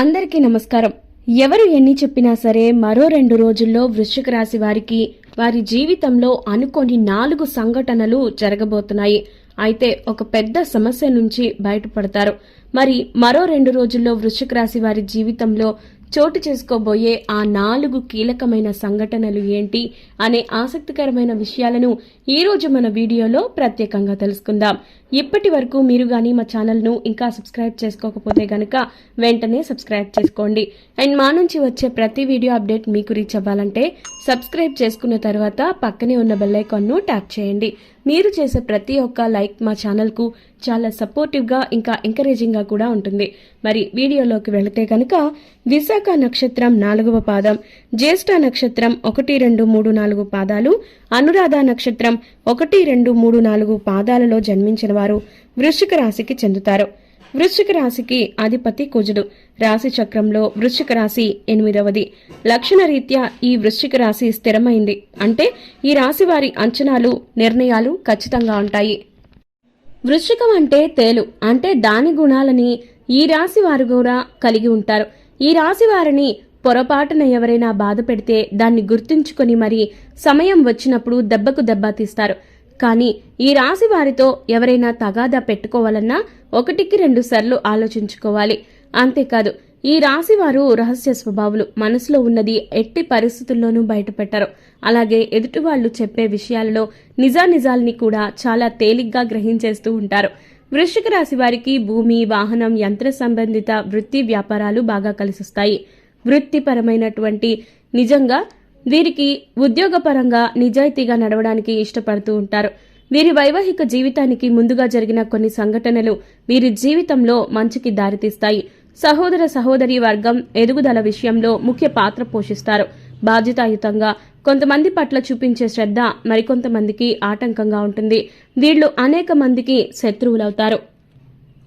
అందరికీ నమస్కారం. ఎవరు ఎన్ని చెప్పినా సరే మరో రెండు రోజుల్లో వృశ్చిక రాశి వారికి వారి జీవితంలో అనుకోని నాలుగు సంఘటనలు జరగబోతున్నాయి. అయితే ఒక పెద్ద సమస్య నుంచి బయటపడతారు. మరి మరో రెండు రోజుల్లో వృశ్చిక రాశి వారి జీవితంలో చోటు చేసుకోబోయే ఆ నాలుగు కీలకమైన సంఘటనలు ఏంటి అనే ఆసక్తికరమైన విషయాలను ఈ రోజు మన వీడియోలో ప్రత్యేకంగా తెలుసుకుందాం. ఇప్పటి వరకు మీరు కానీ మా ఛానల్ను ఇంకా సబ్స్క్రైబ్ చేసుకోకపోతే గనక వెంటనే సబ్స్క్రైబ్ చేసుకోండి. అండ్ మా నుంచి వచ్చే ప్రతి వీడియో అప్డేట్ మీకు రీచ్ అవ్వాలంటే సబ్స్క్రైబ్ చేసుకున్న తర్వాత పక్కనే ఉన్న బెల్లైకాన్ను ట్యాప్ చేయండి. మీరు చేసే ప్రతి ఒక్క లైక్ మా ఛానల్కు చాలా సపోర్టివ్గా ఇంకా ఎంకరేజింగ్గా కూడా ఉంటుంది. మరి వీడియోలోకి వెళితే కనుక విశాఖ నక్షత్రం నాలుగవ పాదం జ్యేష్ఠ నక్షత్రం ఒకటి రెండు మూడు నాలుగు పాదాలు అనురాధ నక్షత్రం ఒకటి రెండు మూడు నాలుగు పాదాలలో జన్మించిన వారు వృశ్చిక రాశికి చెందుతారు. వృశ్చిక రాశికి అధిపతి కుజుడు. రాశి చక్రంలో వృశ్చిక రాశి ఎనిమిదవది. లక్షణ రీత్యా ఈ వృశ్చిక రాశి స్థిరమైంది. అంటే ఈ రాశి వారి అంచనాలు నిర్ణయాలు ఖచ్చితంగా ఉంటాయి. వృశ్చికం అంటే తేలు. అంటే దాని గుణాలని ఈ రాశి వారు కూడా కలిగి ఉంటారు. ఈ రాశి వారిని పొరపాటున ఎవరైనా బాధ పెడితే దాన్ని గుర్తుంచుకొని మరి సమయం వచ్చినప్పుడు దెబ్బకు దెబ్బ తీస్తారు. కానీ ఈ రాశి వారితో ఎవరైనా తగాదా పెట్టుకోవాలన్నా ఒకటికి రెండు సార్లు ఆలోచించుకోవాలి. అంతేకాదు ఈ రాశి వారు రహస్య స్వభావులు మనసులో ఉన్నది ఎట్టి పరిస్థితుల్లోనూ బయటపెట్టరు. అలాగే ఎదుటి వాళ్ళు చెప్పే విషయాలలో నిజానిజాల్ని కూడా చాలా తేలిగ్గా గ్రహించేస్తూ ఉంటారు. వృశ్చిక రాశి వారికి భూమి వాహనం యంత్ర సంబంధిత వృత్తి వ్యాపారాలు బాగా కలిసిస్తాయి. వృత్తిపరమైనటువంటి నిజంగా వీరికి ఉద్యోగపరంగా నిజాయితీగా నడవడానికి ఇష్టపడుతూ ఉంటారు. వీరి వైవాహిక జీవితానికి ముందుగా జరిగిన కొన్ని సంఘటనలు వీరి జీవితంలో మంచికి దారితీస్తాయి. సహోదర సహోదరి వర్గం ఎదుగుదల విషయంలో ముఖ్య పాత్ర పోషిస్తారు. బాధ్యతాయుతంగా కొంతమంది పట్ల చూపించే శ్రద్ధ మరికొంతమందికి ఆటంకంగా ఉంటుంది. వీళ్ళు అనేక మందికి శత్రువులవుతారు.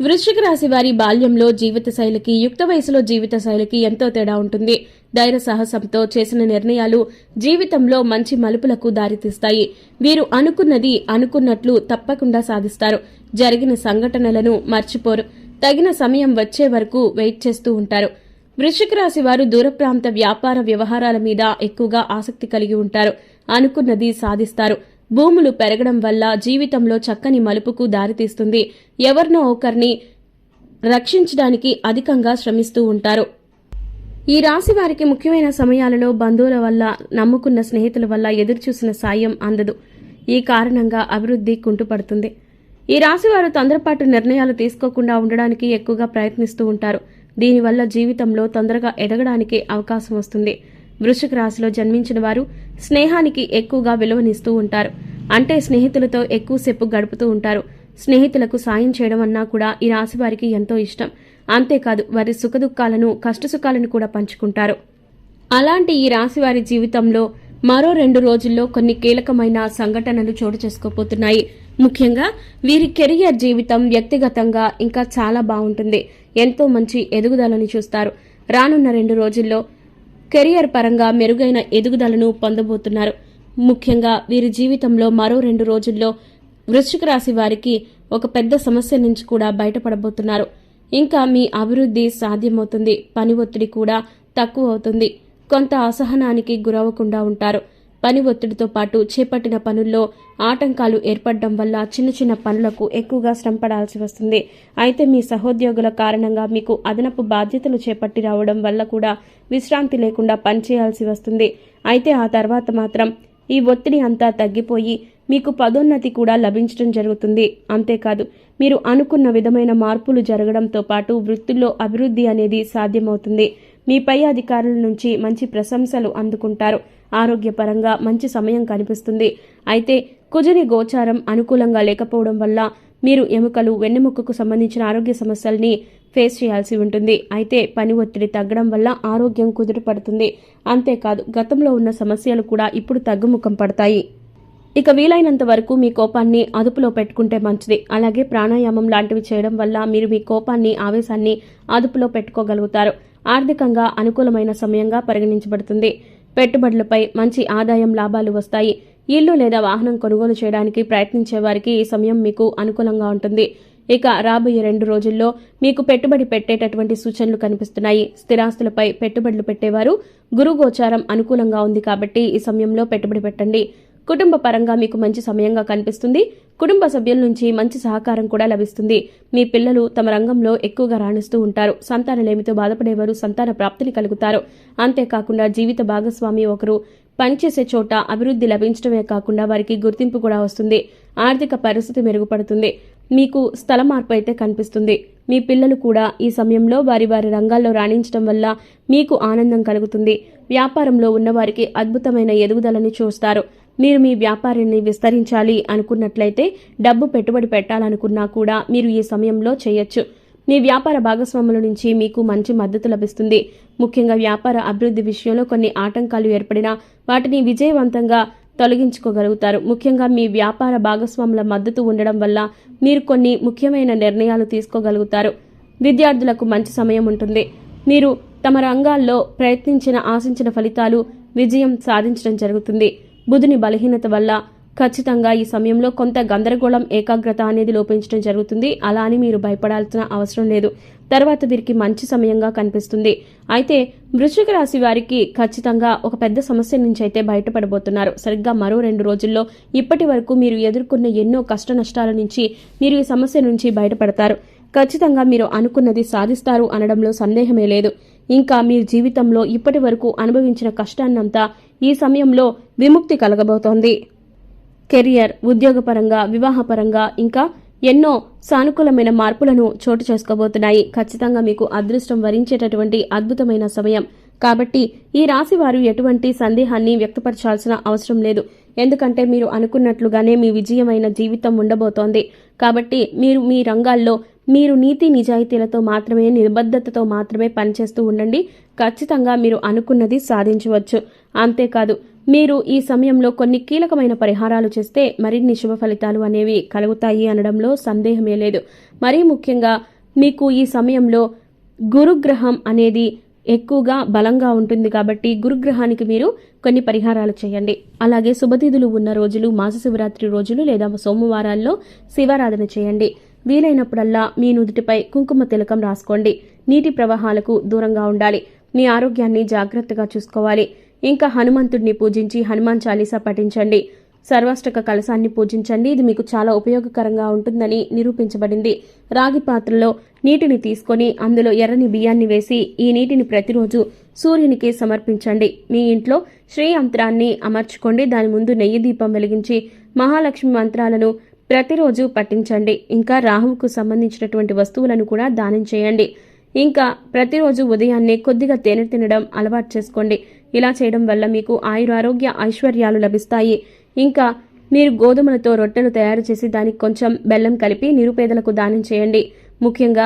వృశ్చిక రాశి వారి బాల్యంలో జీవిత శైలికి యుక్త వయసులో జీవిత శైలికి ఎంతో తేడా ఉంటుంది. ధైర్య సాహసంతో చేసిన నిర్ణయాలు జీవితంలో మంచి మలుపులకు దారితీస్తాయి. వీరు అనుకున్నది అనుకున్నట్లు తప్పకుండా సాధిస్తారు. జరిగిన సంఘటనలను మర్చిపోరు. తగిన సమయం వచ్చే వరకు వెయిట్ చేస్తూ ఉంటారు. వృశ్చిక రాశి వారు దూర ప్రాంత వ్యాపార వ్యవహారాల మీద ఎక్కువగా ఆసక్తి కలిగి ఉంటారు. అనుకున్నది సాధిస్తారు. భూములు పెరగడం వల్ల జీవితంలో చక్కని మలుపుకు దారితీస్తుంది. ఎవరినో ఒకరిని రక్షించడానికి అధికంగా శ్రమిస్తూ ఉంటారు. ఈ రాశి వారికి ముఖ్యమైన సమయాలలో బంధువుల వల్ల నమ్ముకున్న స్నేహితుల వల్ల ఎదురుచూసిన సాయం అందదు. ఈ కారణంగా అభివృద్ధి కుంటుపడుతుంది. ఈ రాశి వారు తొందరపాటు నిర్ణయాలు తీసుకోకుండా ఉండడానికి ఎక్కువగా ప్రయత్నిస్తూ ఉంటారు. దీనివల్ల జీవితంలో తొందరగా ఎదగడానికి అవకాశం వస్తుంది. వృషిక రాశిలో జన్మించిన వారు స్నేహానికి ఎక్కువగా విలువనిస్తూ ఉంటారు. అంటే స్నేహితులతో ఎక్కువసేపు గడుపుతూ ఉంటారు. స్నేహితులకు సాయం చేయడం అన్నా కూడా ఈ రాశి వారికి ఎంతో ఇష్టం. అంతేకాదు వారి సుఖదుఖాలను కష్టసుఖాలను కూడా పంచుకుంటారు. అలాంటి ఈ రాశి వారి జీవితంలో మరో రెండు రోజుల్లో కొన్ని కీలకమైన సంఘటనలు చోటు చేసుకోబోతున్నాయి. ముఖ్యంగా వీరి కెరియర్ జీవితం వ్యక్తిగతంగా ఇంకా చాలా బాగుంటుంది. ఎంతో మంచి ఎదుగుదలని చూస్తారు. రానున్న రెండు రోజుల్లో కెరియర్ పరంగా మెరుగైన ఎదుగుదలను పొందబోతున్నారు. ముఖ్యంగా వీరి జీవితంలో మరో రెండు రోజుల్లో వృశ్చిక రాశి వారికి ఒక పెద్ద సమస్య నుంచి కూడా బయటపడబోతున్నారు. ఇంకా మీ అభివృద్ధి సాధ్యమవుతుంది. పని ఒత్తిడి కూడా తక్కువ అవుతుంది. కొంత అసహనానికి గురవకుండా ఉంటారు. పని ఒత్తిడితో పాటు చేపట్టిన పనుల్లో ఆటంకాలు ఏర్పడడం వల్ల చిన్న చిన్న పనులకు ఎక్కువగా శ్రమ పడాల్సి వస్తుంది. అయితే మీ సహోద్యోగుల కారణంగా మీకు అదనపు బాధ్యతలు చేపట్టి రావడం వల్ల కూడా విశ్రాంతి లేకుండా పనిచేయాల్సి వస్తుంది. అయితే ఆ తర్వాత మాత్రం ఈ ఒత్తిడి అంతా తగ్గిపోయి మీకు పదోన్నతి కూడా లభించడం జరుగుతుంది. అంతేకాదు మీరు అనుకున్న విధమైన మార్పులు జరగడంతో పాటు వృత్తుల్లో అభివృద్ధి అనేది సాధ్యమవుతుంది. మీ పై అధికారుల నుంచి మంచి ప్రశంసలు అందుకుంటారు. ఆరోగ్యపరంగా మంచి సమయం కనిపిస్తుంది. అయితే కుజని గోచారం అనుకూలంగా లేకపోవడం వల్ల మీరు ఎముకలు వెన్నెముకకు సంబంధించిన ఆరోగ్య సమస్యల్ని ఫేస్ చేయాల్సి ఉంటుంది. అయితే పని ఒత్తిడి తగ్గడం వల్ల ఆరోగ్యం కుదుటపడుతుంది. అంతేకాదు గతంలో ఉన్న సమస్యలు కూడా ఇప్పుడు తగ్గుముఖం పడతాయి. ఇక వీలైనంత వరకు మీ కోపాన్ని అదుపులో పెట్టుకుంటే మంచిది. అలాగే ప్రాణాయామం లాంటివి చేయడం వల్ల మీరు మీ కోపాన్ని ఆవేశాన్ని అదుపులో పెట్టుకోగలుగుతారు. ఆర్థికంగా అనుకూలమైన సమయంగా పరిగణించబడుతుంది. పెట్టుబడులపై మంచి ఆదాయం లాభాలు వస్తాయి. ఇల్లు లేదా వాహనం కొనుగోలు చేయడానికి ప్రయత్నించే వారికి ఈ సమయం మీకు అనుకూలంగా ఉంటుంది. ఇక రాబోయే రెండు రోజుల్లో మీకు పెట్టుబడి పెట్టేటటువంటి సూచనలు కనిపిస్తున్నాయి. స్థిరాస్తులపై పెట్టుబడులు పెట్టేవారు గురు గోచారం అనుకూలంగా ఉంది కాబట్టి ఈ సమయంలో పెట్టుబడి పెట్టండి. కుటుంబ పరంగా మీకు మంచి సమయంగా కనిపిస్తుంది. కుటుంబ సభ్యుల నుంచి మంచి సహకారం కూడా లభిస్తుంది. మీ పిల్లలు తమ రంగంలో ఎక్కువగా రాణిస్తూ ఉంటారు. సంతానలేమితో బాధపడేవారు సంతాన ప్రాప్తిని కలుగుతారు. అంతేకాకుండా జీవిత భాగస్వామి ఒకరు పనిచేసే చోట అభివృద్ధి లభించడమే కాకుండా వారికి గుర్తింపు కూడా వస్తుంది. ఆర్థిక పరిస్థితి మెరుగుపడుతుంది. మీకు స్థల మార్పు అయితే కనిపిస్తుంది. మీ పిల్లలు కూడా ఈ సమయంలో వారి వారి రంగాల్లో రాణించడం వల్ల మీకు ఆనందం కలుగుతుంది. వ్యాపారంలో ఉన్నవారికి అద్భుతమైన ఎదుగుదలని చూస్తారు. మీరు మీ వ్యాపారాన్ని విస్తరించాలి అనుకున్నట్లయితే డబ్బు పెట్టుబడి పెట్టాలనుకున్నా కూడా మీరు ఈ సమయంలో చేయొచ్చు. మీ వ్యాపార భాగస్వాముల నుంచి మీకు మంచి మద్దతు లభిస్తుంది. ముఖ్యంగా వ్యాపార అభివృద్ధి విషయంలో కొన్ని ఆటంకాలు ఏర్పడినా వాటిని విజయవంతంగా తొలగించుకోగలుగుతారు. ముఖ్యంగా మీ వ్యాపార భాగస్వాముల మద్దతు ఉండడం వల్ల మీరు కొన్ని ముఖ్యమైన నిర్ణయాలు తీసుకోగలుగుతారు. విద్యార్థులకు మంచి సమయం ఉంటుంది. మీరు తమ రంగాల్లో ప్రయత్నించిన ఆశించిన ఫలితాలు విజయం సాధించడం జరుగుతుంది. బుధుని బలహీనత వల్ల ఖచ్చితంగా ఈ సమయంలో కొంత గందరగోళం ఏకాగ్రత అనేది లోపించడం జరుగుతుంది. అలా అని మీరు భయపడాల్సిన అవసరం లేదు. తర్వాత వీరికి మంచి సమయంగా కనిపిస్తుంది. అయితే వృశ్చిక రాశి వారికి ఖచ్చితంగా ఒక పెద్ద సమస్య నుంచి అయితే బయటపడబోతున్నారు. సరిగ్గా మరో రెండు రోజుల్లో ఇప్పటి వరకు మీరు ఎదుర్కొన్న ఎన్నో కష్ట నష్టాల నుంచి మీరు ఈ సమస్య నుంచి బయటపడతారు. ఖచ్చితంగా మీరు అనుకున్నది సాధిస్తారు అనడంలో సందేహమే లేదు. ఇంకా మీ జీవితంలో ఇప్పటి వరకు అనుభవించిన కష్టాన్నంతా ఈ సమయంలో విముక్తి కలగబోతోంది. కెరియర్ ఉద్యోగపరంగా వివాహపరంగా ఇంకా ఎన్నో సానుకూలమైన మార్పులను చోటు చేసుకోబోతున్నాయి. ఖచ్చితంగా మీకు అదృష్టం వరించేటటువంటి అద్భుతమైన సమయం. కాబట్టి ఈ రాశి వారు ఎటువంటి సందేహాన్ని వ్యక్తపరచాల్సిన అవసరం లేదు. ఎందుకంటే మీరు అనుకున్నట్లుగానే మీ విజయమైన జీవితం ఉండబోతోంది. కాబట్టి మీరు మీ రంగాల్లో మీరు నీతి నిజాయితీలతో మాత్రమే నిబద్ధతతో మాత్రమే పనిచేస్తూ ఉండండి. ఖచ్చితంగా మీరు అనుకున్నది సాధించవచ్చు. అంతేకాదు మీరు ఈ సమయంలో కొన్ని కీలకమైన పరిహారాలు చేస్తే మరిన్ని శుభ ఫలితాలు అనేవి కలుగుతాయి అనడంలో సందేహమే లేదు. మరీ ముఖ్యంగా మీకు ఈ సమయంలో గురుగ్రహం అనేది ఎక్కువగా బలంగా ఉంటుంది కాబట్టి గురుగ్రహానికి మీరు కొన్ని పరిహారాలు చేయండి. అలాగే శుభతిథులు ఉన్న రోజులు మాస శివరాత్రి రోజులు లేదా సోమవారాల్లో శివారాధన చేయండి. వీలైనప్పుడల్లా మీ నుదుటిపై కుంకుమ తిలకం రాసుకోండి. నీటి ప్రవాహాలకు దూరంగా ఉండాలి. మీ ఆరోగ్యాన్ని జాగ్రత్తగా చూసుకోవాలి. ఇంకా హనుమంతుడిని పూజించి హనుమాన్ చాలీసా పఠించండి. సర్వాష్టక కలశాన్ని పూజించండి. ఇది మీకు చాలా ఉపయోగకరంగా ఉంటుందని నిరూపించబడింది. రాగి పాత్రలో నీటిని తీసుకొని అందులో ఎర్రని బియ్యాన్ని వేసి ఈ నీటిని ప్రతిరోజు సూర్యునికి సమర్పించండి. మీ ఇంట్లో శ్రీ యంత్రాన్ని అమర్చుకోండి. దాని ముందు నెయ్యి దీపం వెలిగించి మహాలక్ష్మి మంత్రాలను ప్రతిరోజు పట్టించండి ఇంకా రాహువుకు సంబంధించినటువంటి వస్తువులను కూడా దానం చేయండి. ఇంకా ప్రతిరోజు ఉదయాన్నే కొద్దిగా తేనె తినడం అలవాటు చేసుకోండి. ఇలా చేయడం వల్ల మీకు ఆయురారోగ్య ఐశ్వర్యాలు లభిస్తాయి. ఇంకా మీరు గోధుమలతో రొట్టెలు తయారు చేసి దానికి కొంచెం బెల్లం కలిపి నిరుపేదలకు దానం చేయండి. ముఖ్యంగా